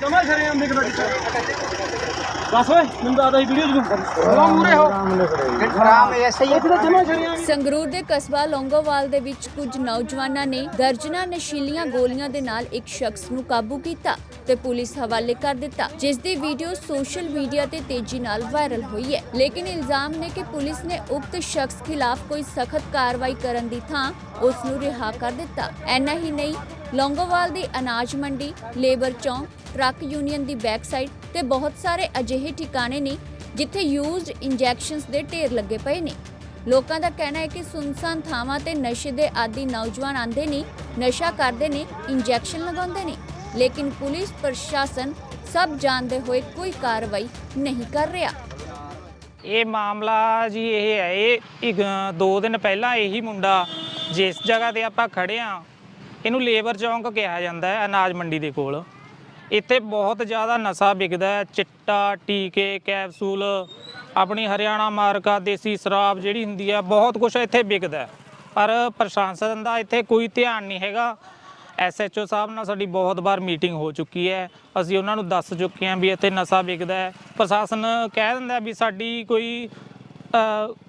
ਜਮਾ ਸ਼ਰੇ ਅੰਮੇ ਕਿਦਾਂ ਕੀਤਾ ਦੱਸ ਓਏ ਮੈਨੂੰ ਦੱਸ ਦੇ ਵੀਡੀਓ ਜੂ ਬੜਾ ਮੂਰੇ ਹੋ। ਖਰਾਮ ਐਸਾ ਹੀ। ਇੱਥੇ ਤਾਂ ਜਮਾ ਸ਼ਰੇ ਸੰਗਰੂਰ ਦੇ ਕਸਬਾ ਲੌਂਗੋਵਾਲ ਦੇ ਵਿੱਚ ਕੁਝ ਨੌਜਵਾਨਾਂ ਨੇ ਦਰਜਨਾਂ ਨਸ਼ੀਲੀਆਂ ਗੋਲੀਆਂ ਦੇ ਨਾਲ ਇੱਕ ਸ਼ਖਸ ਨੂੰ ਕਾਬੂ ਕੀਤਾ ਤੇ ਪੁਲਿਸ ਹਵਾਲੇ ਕਰ ਦਿੱਤਾ ਜਿਸ ਦੀ ਵੀਡੀਓ ਸੋਸ਼ਲ ਮੀਡੀਆ ਤੇ ਤੇਜ਼ੀ ਨਾਲ ਵਾਇਰਲ ਹੋਈ ਹੈ। ਲੇਕਿਨ ਇਲਜ਼ਾਮ ਨੇ ਕਿ ਪੁਲਿਸ ਨੇ ਉਕਤ ਸ਼ਖਸ ਖਿਲਾਫ ਕੋਈ ਸਖਤ ਕਾਰਵਾਈ ਕਰਨ ਦੀ ਥਾਂ ਉਸ ਨੂੰ ਰਿਹਾ ਕਰ ਦਿੱਤਾ। ਐਨਾ ਹੀ ਨਹੀਂ ਲੌਂਗੋਵਾਲ ਦੀ ਅਨਾਜ ਮੰਡੀ, ਲੇਬਰ ਚੌਂਕ, ਟਰੱਕ ਯੂਨੀਅਨ ਦੀ ਬੈਕ ਸਾਈਡ ਤੇ ਬਹੁਤ ਸਾਰੇ ਅਜਿਹੇ ਠਿਕਾਣੇ ਨੇ ਜਿੱਥੇ ਯੂਜ਼ਡ ਇੰਜੈਕਸ਼ਨਸ ਦੇ ਢੇਰ ਲੱਗੇ ਪਏ ਨੇ। ਲੋਕਾਂ ਦਾ ਕਹਿਣਾ ਹੈ ਕਿ ਸੁਨਸਾਨ ਥਾਵਾਂ ਤੇ ਨਸ਼ੇ ਦੇ ਆਦੀ ਨੌਜਵਾਨ ਆਂਦੇ ਨੇ, ਨਸ਼ਾ ਕਰਦੇ ਨੇ, ਇੰਜੈਕਸ਼ਨ ਲਗਾਉਂਦੇ ਨੇ। ਲੇਕਿਨ ਪੁਲਿਸ ਪ੍ਰਸ਼ਾਸਨ ਸਭ ਜਾਣਦੇ ਹੋਏ ਕੋਈ ਕਾਰਵਾਈ ਨਹੀਂ ਕਰ ਰਿਹਾ। ਇਹ ਮਾਮਲਾ ਜੀ ਇਹ ਹੈ, ਇਹ ਇੱਕ ਦੋ ਦਿਨ ਪਹਿਲਾਂ ਇਹੀ ਮੁੰਡਾ ਜਿਸ ਜਗ੍ਹਾ ਤੇ ਆਪਾਂ ਖੜੇ ਆ ਇਹਨੂੰ ਲੇਬਰ ਚੌਂਕ ਕਿਹਾ ਜਾਂਦਾ ਹੈ, ਅਨਾਜ ਮੰਡੀ ਦੇ ਕੋਲ। ਇੱਥੇ ਬਹੁਤ ਜ਼ਿਆਦਾ ਨਸ਼ਾ ਵਿਕਦਾ ਹੈ, ਚਿੱਟਾ, ਟੀਕੇ, ਕੈਪਸੂਲ, ਆਪਣੀ ਹਰਿਆਣਾ ਮਾਰਕਾ, ਦੇਸੀ ਸ਼ਰਾਬ ਜਿਹੜੀ ਹੁੰਦੀ ਹੈ, ਬਹੁਤ ਕੁਝ ਇੱਥੇ ਵਿਕਦਾ ਹੈ। ਪਰ ਪ੍ਰਸ਼ਾਸਨ ਦਾ ਇੱਥੇ ਕੋਈ ਧਿਆਨ ਨਹੀਂ ਹੈਗਾ। ਐਸਐਚਓ ਸਾਹਿਬ ਨਾਲ ਸਾਡੀ ਬਹੁਤ ਵਾਰ ਮੀਟਿੰਗ ਹੋ ਚੁੱਕੀ ਹੈ। ਅਸੀਂ ਉਹਨਾਂ ਨੂੰ ਦੱਸ ਚੁੱਕੇ ਹਾਂ ਵੀ ਇੱਥੇ ਨਸ਼ਾ ਵਿਕਦਾ ਹੈ। ਪ੍ਰਸ਼ਾਸਨ ਕਹਿ ਦਿੰਦਾ ਵੀ ਸਾਡੀ ਕੋਈ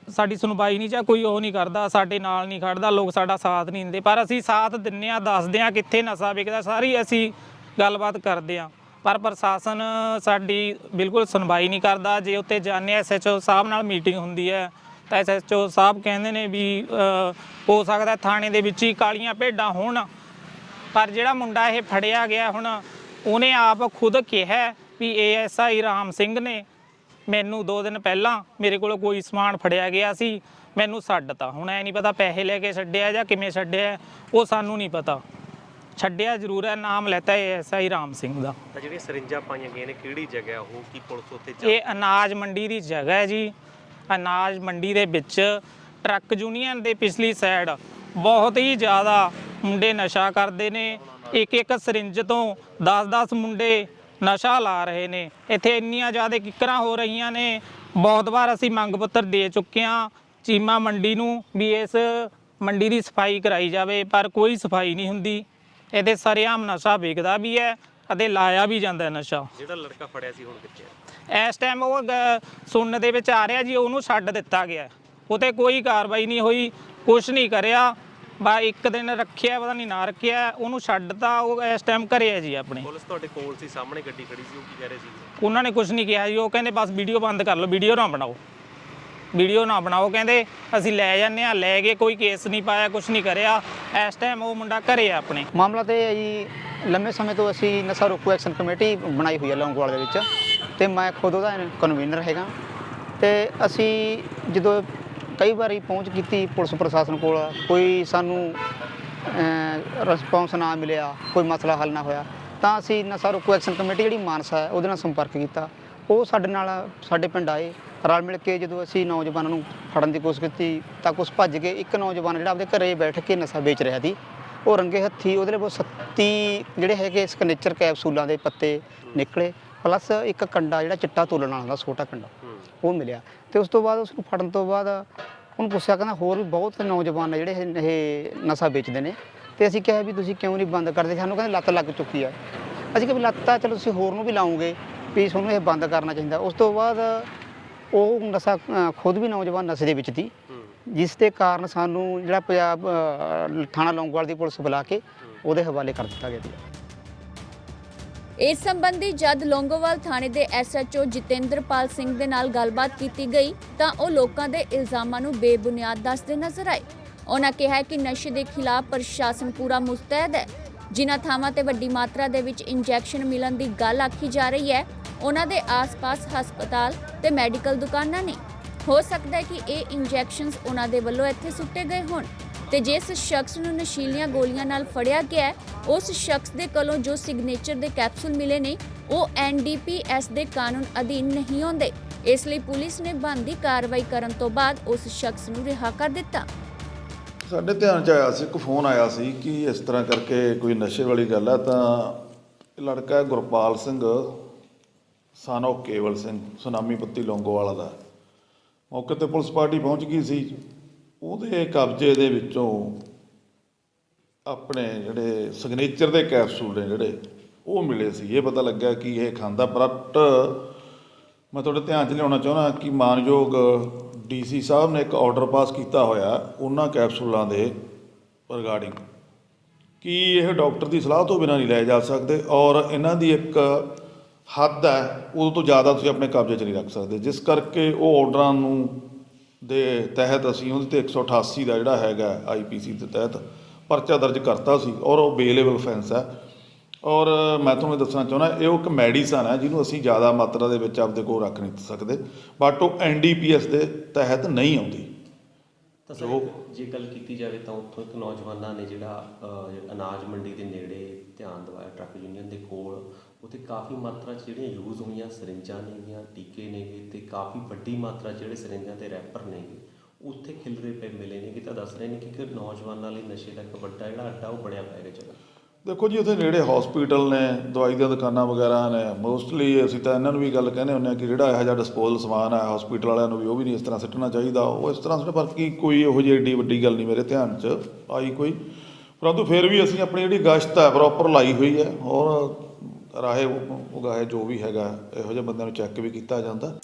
ਸਾਡੀ ਸੁਣਵਾਈ ਨਹੀਂ ਜਾਂ ਕੋਈ ਉਹ ਨਹੀਂ ਕਰਦਾ, ਸਾਡੇ ਨਾਲ ਨਹੀਂ ਖੜਦਾ, ਲੋਕ ਸਾਡਾ ਸਾਥ ਨਹੀਂ ਦਿੰਦੇ। ਪਰ ਅਸੀਂ ਸਾਥ ਦਿੰਨੇ ਆ ਦੱਸਦੇ ਆ ਕਿੱਥੇ ਨਸ਼ਾ ਵਿਕਦਾ, ਸਾਰੀ ਅਸੀਂ ਗੱਲਬਾਤ ਕਰਦੇ ਆ ਪਰ ਪ੍ਰਸ਼ਾਸਨ ਸਾਡੀ ਬਿਲਕੁਲ ਸੁਣਵਾਈ ਨਹੀਂ ਕਰਦਾ। ਜੇ ਉੱਤੇ ਜਾਂਦੇ ਐਸਐਚਓ ਸਾਹਿਬ ਨਾਲ ਮੀਟਿੰਗ ਹੁੰਦੀ ਹੈ, ਤਾਂ ਐਸਐਚਓ ਸਾਹਿਬ ਕਹਿੰਦੇ ਨੇ ਵੀ ਹੋ ਸਕਦਾ ਥਾਣੇ ਦੇ ਵਿੱਚ ਹੀ ਕਾਲੀਆਂ ਭੇਡਾਂ ਹੋਣ। ਪਰ ਜਿਹੜਾ ਮੁੰਡਾ ਇਹ ਫੜਿਆ ਗਿਆ ਹੁਣ, ਉਹਨੇ ਆਪ ਖੁਦ ਕਿਹਾ ਵੀ ਏਐਸਆਈ ਰਾਮ ਸਿੰਘ ਨੇ ਮੈਨੂੰ 2 ਦਿਨ ਪਹਿਲਾਂ ਮੇਰੇ ਕੋਲ ਕੋਈ ਸਮਾਨ ਫੜਿਆ ਗਿਆ ਸੀ ਮੈਨੂੰ ਛੱਡਤਾ ਹੁਣ ਐ ਨਹੀਂ ਪਤਾ ਪੈਸੇ ਲੈ ਕੇ ਛੱਡਿਆ ਜਾਂ ਕਿਵੇਂ ਛੱਡਿਆ ਉਹ ਸਾਨੂੰ ਨਹੀਂ ਪਤਾ। ਛੱਡਿਆ ਜ਼ਰੂਰ ਹੈ ਨਾਮ ਲੈਤਾ ਏਐਸਆਈ ਰਾਮ ਸਿੰਘ ਦਾ। ਤਾਂ ਜਿਹੜੀਆਂ ਸਰਿੰਜਾਂ ਪਾਈਆਂ ਗਈਆਂ ਨੇ ਕਿਹੜੀ ਜਗ੍ਹਾ ਉਹ ਕੀ ਪੁਲਿਸ ਜਾ ਇਹ ਅਨਾਜ ਮੰਡੀ ਦੀ ਜਗ੍ਹਾ ਹੈ ਜੀ। ਅਨਾਜ ਮੰਡੀ ਦੇ ਵਿੱਚ ਟਰੱਕ ਯੂਨੀਅਨ ਦੇ ਪਿਛਲੀ ਸਾਈਡ ਬਹੁਤ ਹੀ ਜ਼ਿਆਦਾ ਮੁੰਡੇ ਨਸ਼ਾ ਕਰਦੇ ਨੇ। ਇੱਕ ਇੱਕ ਸਰਿੰਜ ਤੋਂ 10-10 ਮੁੰਡੇ ਨਸ਼ਾ ਲਾ ਰਹੇ ਨੇ। ਇੱਥੇ ਇੰਨੀਆਂ ਜ਼ਿਆਦਾ ਕਿੱਕਰਾਂ ਹੋ ਰਹੀਆਂ ਨੇ। ਬਹੁਤ ਵਾਰ ਅਸੀਂ ਮੰਗ ਪੱਤਰ ਦੇ ਚੁੱਕੇ ਹਾਂ ਚੀਮਾ ਮੰਡੀ ਨੂੰ ਵੀ ਇਸ ਮੰਡੀ ਦੀ ਸਫ਼ਾਈ ਕਰਾਈ ਜਾਵੇ ਪਰ ਕੋਈ ਸਫ਼ਾਈ ਨਹੀਂ ਹੁੰਦੀ। ਇਹਦੇ ਸਰੇਆਮ ਨਸ਼ਾ ਵਿਕਦਾ ਵੀ ਹੈ ਅਤੇ ਲਾਇਆ ਵੀ ਜਾਂਦਾ ਹੈ ਨਸ਼ਾ। ਜਿਹੜਾ ਲੜਕਾ ਫੜਿਆ ਸੀ ਹੁਣ ਕਿੱਥੇ ਹੈ? ਇਸ ਟਾਈਮ ਉਹ ਗ- ਸੁਣਨ ਦੇ ਵਿੱਚ ਆ ਰਿਹਾ ਜੀ ਉਹਨੂੰ ਛੱਡ ਦਿੱਤਾ ਗਿਆ। ਉਤੇ ਕੋਈ ਕਾਰਵਾਈ ਨਹੀਂ ਹੋਈ ਕੁਝ ਨਹੀਂ ਕਰਿਆ। ਬਾ ਇੱਕ ਦਿਨ ਰੱਖਿਆ ਪਤਾ ਨਹੀਂ ਨਾ ਰੱਖਿਆ ਉਹਨੂੰ ਛੱਡਤਾ ਉਹ ਇਸ ਟਾਈਮ ਘਰੇ ਹੈ ਜੀ ਆਪਣੇ। ਪੁਲਿਸ ਤੁਹਾਡੇ ਕੋਲ ਸੀ ਸਾਹਮਣੇ ਗੱਡੀ ਖੜੀ ਸੀ ਉਹ ਕੀ ਕਹਿ ਰਹੇ ਸੀ? ਉਹਨਾਂ ਨੇ ਕੁਝ ਨਹੀਂ ਕਿਹਾ ਜੀ ਉਹ ਕਹਿੰਦੇ ਬਸ ਵੀਡੀਓ ਬੰਦ ਕਰ ਲਓ ਵੀਡੀਓ ਨਾ ਬਣਾਓ। ਵੀਡੀਓ ਨਾ ਬਣਾਓ ਕਹਿੰਦੇ ਅਸੀਂ ਲੈ ਜਾਂਦੇ ਆ ਲੈ ਗਏ ਕੋਈ ਕੇਸ ਨਹੀਂ ਪਾਇਆ ਕੁਝ ਨਹੀਂ ਕਰਿਆ ਇਸ ਟਾਈਮ ਉਹ ਮੁੰਡਾ ਘਰੇ ਆ ਆਪਣੇ। ਮਾਮਲਾ ਤੇ ਹੈ ਜੀ ਲੰਮੇ ਸਮੇਂ ਤੋਂ ਅਸੀਂ ਨਸ਼ਾ ਰੋਕੂ ਐਕਸ਼ਨ ਕਮੇਟੀ ਬਣਾਈ ਹੋਈ ਹੈ ਲੌਂਗੋਵਾਲ ਦੇ ਵਿੱਚ ਤੇ ਮੈਂ ਖੁਦ ਉਹਦਾ ਕਨਵੀਨਰ ਹੈਗਾ ਤੇ ਅਸੀਂ ਜਦੋਂ ਕਈ ਵਾਰੀ ਪਹੁੰਚ ਕੀਤੀ ਪੁਲਿਸ ਪ੍ਰਸ਼ਾਸਨ ਕੋਲ, ਕੋਈ ਸਾਨੂੰ ਰਿਸਪੌਂਸ ਨਾ ਮਿਲਿਆ, ਕੋਈ ਮਸਲਾ ਹੱਲ ਨਾ ਹੋਇਆ, ਤਾਂ ਅਸੀਂ ਨਸ਼ਾ ਰੋਕੂ ਐਕਸ਼ਨ ਕਮੇਟੀ ਜਿਹੜੀ ਮਾਨਸਾ ਹੈ, ਉਹਦੇ ਨਾਲ ਸੰਪਰਕ ਕੀਤਾ। ਉਹ ਸਾਡੇ ਨਾਲ, ਸਾਡੇ ਪਿੰਡ ਆਏ, ਰਲ ਮਿਲ ਕੇ ਜਦੋਂ ਅਸੀਂ ਨੌਜਵਾਨਾਂ ਨੂੰ ਫੜਨ ਦੀ ਕੋਸ਼ਿਸ਼ ਕੀਤੀ, ਤਾਂ ਕੁਝ ਭੱਜ ਕੇ ਇੱਕ ਨੌਜਵਾਨ ਜਿਹੜਾ ਆਪਣੇ ਘਰੇ ਬੈਠ ਕੇ ਨਸ਼ਾ ਵੇਚ ਰਿਹਾ ਸੀ, ਉਹ ਰੰਗੇ ਹੱਥੀ ਉਹਦੇ ਲਈ ਬਹੁਤ 37 ਜਿਹੜੇ ਹੈਗੇ ਸਕਨੇਚਰ ਕੈਪਸੂਲਾਂ ਦੇ ਪੱਤੇ ਨਿਕਲੇ ਪਲੱਸ ਇੱਕ ਕੰਡਾ ਜਿਹੜਾ ਚਿੱਟਾ ਤੋਲਣ ਵਾਲਾ ਹੁੰਦਾ ਛੋਟਾ ਕੰਡਾ। ਉਹ ਮਿਲਿਆ। ਤੇ ਉਸ ਤੋਂ ਬਾਅਦ ਉਸ ਨੂੰ ਫੜਨ ਤੋਂ ਬਾਅਦ ਉਹਨੂੰ ਪੁੱਛਿਆ, ਕਹਿੰਦਾ ਹੋਰ ਵੀ ਬਹੁਤ ਨੌਜਵਾਨ ਨੇ ਜਿਹੜੇ ਇਹ- ਨਸ਼ਾ ਵੇਚਦੇ ਨੇ। ਤੇ ਅਸੀਂ ਕਿਹਾ ਵੀ ਤੁਸੀਂ ਕਿਉਂ ਨਹੀਂ ਬੰਦ ਕਰਦੇ? ਸਾਨੂੰ ਕਹਿੰਦੇ ਲੱਤ ਲੱਗ ਚੁੱਕੀ ਆ। ਅਸੀਂ ਕਿਹਾ ਵੀ ਲੱਤ ਤਾਂ ਚਲੋ ਤੁਸੀਂ ਹੋਰ ਨੂੰ ਵੀ ਲਾਉਂਗੇ ਵੀ ਤੁਹਾਨੂੰ ਇਹ ਬੰਦ ਕਰਨਾ ਚਾਹੀਦਾ। ਉਸ ਤੋਂ ਬਾਅਦ ਉਹ ਨਸ਼ਾ, ਖੁਦ ਵੀ ਨੌਜਵਾਨ ਨਸ਼ੇ ਦੇ ਵਿੱਚ ਸੀ। ਜਿਸ ਦੇ ਕਾਰਨ ਸਾਨੂੰ ਜਿਹੜਾ ਪੰਜਾਬ ਥਾਣਾ ਲੌਂਗਵਾਲ ਦੀ ਪੁਲਿਸ ਬੁਲਾ ਕੇ ਉਹਦੇ ਹਵਾਲੇ ਕਰ ਦਿੱਤਾ ਗਿਆ ਸੀ। ਇਸ ਸੰਬੰਧੀ ਜਦ ਲੌਂਗੋਵਾਲ ਥਾਣੇ ਦੇ ਐਸਐਚਓ ਜਤਿੰਦਰਪਾਲ ਸਿੰਘ ਦੇ ਨਾਲ ਗੱਲਬਾਤ ਕੀਤੀ ਗਈ ਤਾਂ ਉਹ ਲੋਕਾਂ ਦੇ ਇਲਜ਼ਾਮਾਂ ਨੂੰ ਬੇਬੁਨਿਆਦ ਦੱਸਦੇ ਨਜ਼ਰ ਆਏ। ਉਹਨਾਂ ਕਿਹਾ ਕਿ ਨਸ਼ੇ ਦੇ ਖਿਲਾਫ ਪ੍ਰਸ਼ਾਸਨ ਪੂਰਾ ਮੁਸਤੈਦ ਹੈ। ਜਿਨ੍ਹਾਂ ਥਾਵਾਂ ਤੇ ਵੱਡੀ ਮਾਤਰਾ ਦੇ ਵਿੱਚ ਇੰਜੈਕਸ਼ਨ ਮਿਲਣ ਦੀ ਗੱਲ ਆਖੀ ਜਾ ਰਹੀ ਹੈ, ਉਹਨਾਂ ਦੇ ਆਸ-ਪਾਸ ਹਸਪਤਾਲ ਤੇ ਮੈਡੀਕਲ ਦੁਕਾਨਾਂ ਨੇ। ਹੋ ਸਕਦਾ ਹੈ ਕਿ ਇਹ ਇੰਜੈਕਸ਼ਨਸ ਉਹਨਾਂ ਦੇ ਵੱਲੋਂ ਇੱਥੇ ਸੁੱਟੇ ਗਏ ਹੋਣ। ਤੇ ਜਿਸ ਸ਼ਖਸ ਨੂੰ ਨਸ਼ੀਲੀਆਂ ਗੋਲੀਆਂ ਨਾਲ ਫੜਿਆ ਗਿਆ ਉਸ ਸ਼ਖਸ ਦੇ ਕੋਲੋਂ ਜੋ ਸਿਗਨੇਚਰ ਦੇ ਕੈਪਸੂਲ ਮਿਲੇ ਨੇ, ਉਹ ਐਨਡੀਪੀਐਸ ਦੇ ਕਾਨੂੰਨ ਅਧੀਨ ਨਹੀਂ ਆਉਂਦੇ। ਇਸ ਲਈ ਪੁਲਿਸ ਨੇ ਬਣਦੀ ਕਾਰਵਾਈ ਕਰਨ ਤੋਂ ਬਾਅਦ ਉਸ ਸ਼ਖਸ ਨੂੰ ਰਿਹਾ ਕਰ ਦਿੱਤਾ। ਸਾਡੇ ਧਿਆਨ ਚ ਆਇਆ ਸੀ, ਇੱਕ ਫੋਨ ਆਇਆ ਸੀ ਕਿ ਇਸ ਤਰ੍ਹਾਂ ਕਰਕੇ ਕੋਈ ਨਸ਼ੇ ਵਾਲੀ ਗੱਲ ਹੈ ਤਾਂ ਇਹ ਲੜਕਾ ਗੁਰਪਾਲ ਸਿੰਘ ਸਾਨੋ ਕੇਵਲ ਸਿੰਘ, ਸੁਨਾਮੀ ਪੱਤੀ ਲੌਂਗੋਵਾਲਾ ਦਾ। ਮੌਕੇ ਤੇ ਪੁਲਿਸ ਪਾਰਟੀ ਪਹੁੰਚ ਗਈ ਸੀ। ਉਹਦੇ ਕਬਜ਼ੇ ਦੇ ਵਿੱਚੋਂ ਆਪਣੇ ਜਿਹੜੇ ਸਿਗਨੇਚਰ ਦੇ ਕੈਪਸੂਲ ਨੇ ਜਿਹੜੇ, ਉਹ ਮਿਲੇ ਸੀ। ਇਹ ਪਤਾ ਲੱਗਿਆ ਕਿ ਇਹ ਖਾਂਦਾ ਬਟ ਮੈਂ ਤੁਹਾਡੇ ਧਿਆਨ 'ਚ ਲਿਆਉਣਾ ਚਾਹੁੰਦਾ ਕਿ ਮਾਨਯੋਗ ਡੀਸੀ ਸਾਹਿਬ ਨੇ ਇੱਕ ਆਰਡਰ ਪਾਸ ਕੀਤਾ ਹੋਇਆ ਉਹਨਾਂ ਕੈਪਸੂਲਾਂ ਦੇ ਰਿਗਾਰਡਿੰਗ ਕਿ ਇਹ ਡਾਕਟਰ ਦੀ ਸਲਾਹ ਤੋਂ ਬਿਨਾਂ ਨਹੀਂ ਲਏ ਜਾ ਸਕਦੇ? ਔਰ ਇਹਨਾਂ ਦੀ ਇੱਕ ਹੱਦ ਹੈ, ਉਦੋਂ ਤੋਂ ਜ਼ਿਆਦਾ ਤੁਸੀਂ ਆਪਣੇ ਕਬਜ਼ੇ 'ਚ ਨਹੀਂ ਰੱਖ ਸਕਦੇ। ਜਿਸ ਕਰਕੇ ਉਹ ਆਰਡਰਾਂ ਨੂੰ ਦੇ ਤਹਿਤ ਅਸੀਂ ਉਹਦੇ ਤੇ 188 ਦਾ ਜਿਹੜਾ ਹੈਗਾ ਆਈਪੀਸੀ ਦੇ ਤਹਿਤ ਪਰਚਾ ਦਰਜ ਕਰਤਾ ਸੀ ਔਰ ਉਹ ਬੇਲੇਬਲ offense ਹੈ। ਔਰ ਮੈਂ ਤੁਹਾਨੂੰ ਦੱਸਣਾ ਚਾਹੁੰਦਾ ਇਹ ਉਹ ਇੱਕ ਮੈਡੀਸਨ ਹੈ ਜਿਹਨੂੰ ਅਸੀਂ ਜ਼ਿਆਦਾ ਮਾਤਰਾ ਦੇ ਵਿੱਚ ਆਪਦੇ ਕੋਲ ਰੱਖ ਨਹੀਂ ਸਕਦੇ ਬਟ ਉਹ ਐਨਡੀਪੀਐਸ ਦੇ ਤਹਿਤ ਨਹੀਂ ਆਉਂਦੀ। ਤਾਂ ਸਰ ਜੇ ਗੱਲ ਕੀਤੀ ਜਾਵੇ ਤਾਂ ਉੱਥੋਂ ਇੱਕ ਨੌਜਵਾਨਾਂ ਨੇ ਜਿਹੜਾ ਅਨਾਜ ਮੰਡੀ ਦੇ ਨੇੜੇ ਧਿਆਨ ਦਿਵਾਇਆ ਟਰੱਕ ਯੂਨੀਅਨ ਦੇ ਕੋਲ ਉੱਥੇ ਕਾਫੀ ਮਾਤਰਾ 'ਚ ਜਿਹੜੀਆਂ ਯੂਜ਼ ਹੋਈਆਂ, ਸਰਿੰਜਾਂ ਨੇਗੀਆਂ ਟੀਕੇ ਨੇਗੇ ਤੇ ਕਾਫੀ ਵੱਡੀ ਮਾਤਰਾ 'ਚ ਜਿਹੜੇ ਸਰਿੰਜਾਂ ਤੇ ਰੈਪਰ ਨੇਗੇ ਉੱਥੇ ਖਿਲਰੇ ਪਏ ਮਿਲੇ ਨੇ ਕਿ ਤਾਂ ਦੱਸ ਰਹੇ ਨੇ ਕਿ ਇੱਕ ਨੌਜਵਾਨਾਂ ਲਈ ਨਸ਼ੇ ਦਾ ਇੱਕ ਵੱਡਾ ਜਿਹੜਾ ਅੱਡਾ ਉਹ ਬਣਿਆ ਪੈ ਗਿਆ ਜਗ੍ਹਾ। ਦੇਖੋ ਜੀ, ਉੱਥੇ ਨੇੜੇ ਹਸਪੀਟਲ ਨੇ, ਦਵਾਈ ਦੀਆਂ ਦੁਕਾਨਾਂ ਵਗੈਰਾ ਨੇ। ਮੋਸਟਲੀ ਅਸੀਂ ਤਾਂ ਇਹਨਾਂ ਨੂੰ ਵੀ ਗੱਲ ਕਹਿੰਦੇ ਹੁੰਦੇ ਆ ਕਿ ਜਿਹੜਾ ਇਹੋ ਜਿਹਾ ਡਿਸਪੋਜ਼ਲ ਸਮਾਨ ਹੈ ਹਸਪੀਟਲ ਵਾਲਿਆਂ ਨੂੰ ਵੀ ਉਹ ਵੀ ਨਹੀਂ ਇਸ ਤਰ੍ਹਾਂ ਸਿੱਟਣਾ ਚਾਹੀਦਾ। ਉਹ ਇਸ ਤਰ੍ਹਾਂ ਸਿੱਟ ਪਰ ਕੀ ਕੋਈ ਇਹੋ ਜਿਹੀ ਏਡੀ ਵੱਡੀ ਗੱਲ ਨਹੀਂ ਮੇਰੇ ਧਿਆਨ 'ਚ ਆਈ ਕੋਈ। ਪਰੰਤੂ ਫਿਰ ਵੀ ਅਸੀਂ ਆਪਣੀ ਜਿਹੜੀ ਗਸ਼ਤ ਹੈ ਪ੍ਰੋਪਰ ਲਾਈ ਹੋਈ ਹੈ। ਔਰ ਰਾਹੇ ਉਗਾਏ ਜੋ ਵੀ ਹੈਗਾ ਇਹੋ ਜਿਹੇ ਬੰਦਿਆਂ ਨੂੰ ਚੈੱਕ ਵੀ ਕੀਤਾ ਜਾਂਦਾ।